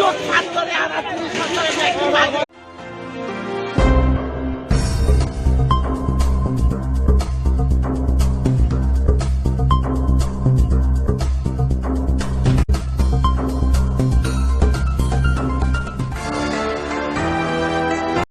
সরকার